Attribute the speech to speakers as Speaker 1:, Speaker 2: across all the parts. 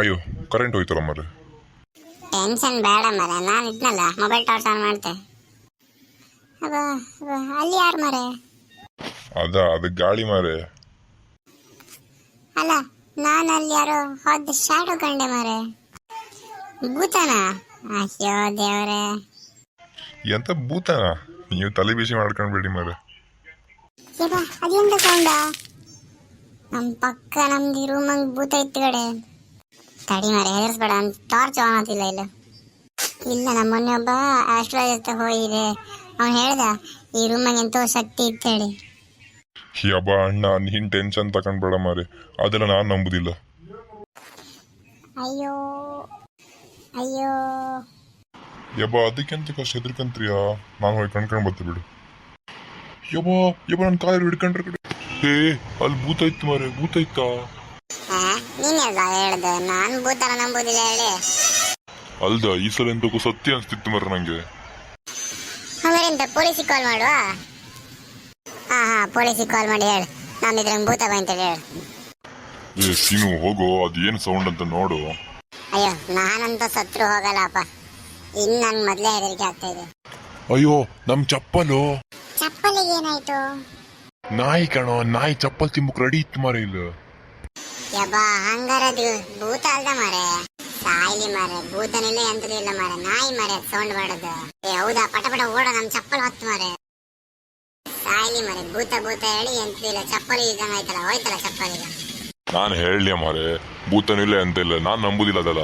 Speaker 1: ಅಯ್ಯೋ ಕರೆಂಟ್ ಹೋಯ್ತಲ್ಲ ಮರೆ
Speaker 2: ಟೆನ್ಷನ್ ಬೇಡ ಮರೆ ನಾನು ಇದ್ನಲ್ಲ ಮೊಬೈಲ್ ಟಾರ್ಚ್ ಆನ್ ಮಾಡ್ತೆ ಅಲ್ಲಿ ಯಾರು ಮರೆ?
Speaker 1: ಅದ ಅದು ಗಾಳಿ ಮರೆ.
Speaker 2: ಅಲ್ಲ ನಾನು ಅಲ್ಲಿ ಯಾರೋ ಹೋದ ಶಾಡೋ ಕಂಡೆ ಮರೆ. ಭೂತನ? ಅಯ್ಯೋ ದೇವರೇ.
Speaker 1: ಎಂತ ಭೂತನ? ನೀವು ತಲೆ ಬಿಸಿ ಮಾಡ್ಕೊಂಡ್ಬಿಡಿ ಮರೆ.
Speaker 2: ಅದೆಂತ ಸೌಂಡ ನಮ್ಮ ಪಕ್ಕ ನಮ್ದು ರೂಮಂಗ್ ಭೂತ ಇತ್ತು ಕಡೆ. ತಡಿ ಮರೆ ಹೆದರ್ಸ್ಬೇಡ ಟಾರ್ಚ್ ಆನ್ ಆಗ್ತಿಲ್ಲ ಇಲ್ಲ. ಇಲ್ಲ ನಮ್ಮ ಮೊನ್ನೆ ಒಬ್ಬ ಆಸ್ಟ್ರಾಲಜಿ ಅಂತ ಹೋಗಿದೆ. ಅವ್ನು ಹೇಳ್ದ ಈ ರೂಮಾಗ ಎಂತೋ ಶಕ್ತಿ ಇತ್ತೇಳಿ
Speaker 1: ಯಬ್ಬ ಅಣ್ಣ ನೀನ್ ಟೆನ್ಷನ್ ತಕೊಂಡ್ಬೇಡ ಮಾರೆ ಅದೆಲ್ಲ ನಾನು ನಂಬುದಿಲ್ಲ.
Speaker 2: ಅಯ್ಯೋ ಅಯ್ಯೋ.
Speaker 1: ಯಬ್ಬ ಅದಕ್ಕೆಂತ ಕಷ್ಟ ಹೆದರ್ಕಂತ್ರಿಯಾ? ನಾನು ಹೋಗಿ ಕಣ್ಕೊಂಡ್ ಬರ್ತೀವಿ ಬಿಡು. ಯಬ್ಬ ಯಬ್ಬ ನನ್ನ ಕಾಲು ಹಿಡ್ಕೊಂಡ್ರೆ ಕಡೆ ಹೇ ಅಲ್ಲಿ ಭೂತ ಇತ್ತು ಮಾರೆ ಭೂತ ಇತ್ತಾ?
Speaker 2: ಆ, ನೀನ್ ಹೇಳ್ದ? ನಾನು ಭೂತನ ನಂಬುದಿಲ್ಲ ಹೇಳಿ.
Speaker 1: ಅಲ್ದ ಈ ಸಲ ಎಂತಕ್ಕೂ ಸತ್ಯ ಅನ್ಸ್ತಿತ್ತು ಮರ ನಂಗೆ.
Speaker 2: ಅವರಿಂದ ಪೊಲೀಸಿಗೆ ಕಾಲ್ ಮಾಡುವ? ಹಾ ಹಾ ಪೊಲೀಸಿಗೆ ಕಾಲ್ ಮಾಡಿ ಹೇಳು. ನಾನು ಇದ್ರಂಗೆ ಭೂತ ಬಂತೇಳಿ ಹೇಳು
Speaker 1: ಏ ಸೀನು ಹೋಗೋ ಅದು ಏನು ಸೌಂಡ್ ಅಂತ ನೋಡು.
Speaker 2: ಅಯ್ಯೋ ನಾನಂತ ಸತ್ರು ಹೋಗಲ್ಲಪ್ಪ. ಇನ್ನು ನನ್ ಮೊದಲೇ ಹೆದರಿಕೆ ಆಗ್ತಾ ಇದೆ.
Speaker 1: ಅಯ್ಯೋ ನಮ್ ಚಪ್ಪಲು.
Speaker 2: ಚಪ್ಪಲಿಗೆ ಏನಾಯ್ತು?
Speaker 1: ನಾಯಿ ಕಣೋ ನಾಯಿ ಚಪ್ಪಲ್ ತಿಮ್ಮಕ್ ರೆಡಿ ಇತ್ತು ಮಾರ ಇಲ್ಲ.
Speaker 2: ಯಬ್ಬ ಹಂಗಾರದು ಭೂತ ಅಲ್ದ ಮಾರೆ? ಸಾಯ್ಲಿ ಮಾರೆ ಭೂತನಿಲ್ಲ ಎಂತಲೂ ಇಲ್ಲ ಮಾರೆ ನಾಯಿ ಮಾರೆ ಸೌಂಡ್ ಮಾಡೋದು. ಏ ಹೌದಾ ಪಟ ಪಟ ಓಡ ನಮ್ ಚಪ್ಪಲ್ ಹೊತ್ತು ಮಾರೆ. ಸಾಯ್ಲಿ ಮಾರೆ ಭೂತ ಭೂತ ಹೇಳಿ ಎಂತಲೂ ಇಲ್ಲ ಚಪ್ಪಲಿ ಇದ್ದಂಗ ಆಯ್ತಲ್ಲ ಹೋಯ್ತಲ್ಲ ಚಪ್ಪಲ್
Speaker 1: ನಾನು ಹೇಳಿ ಮಾರೆ ಭೂತನಿಲ್ಲ ಅಂತ ಇಲ್ಲ ನಾನು ನಂಬುದಿಲ್ಲ ಅದಲ್ಲ.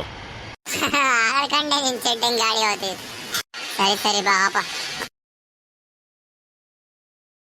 Speaker 2: ಆಳ್ಕಂಡೆ ನಿನ್ ಚೆಡ್ಡಂಗ್ ಗಾಳಿ ಹೋಗ್ತೈತಿ ಸರಿ ಸರಿ ಬಾ ಅಪ್ಪ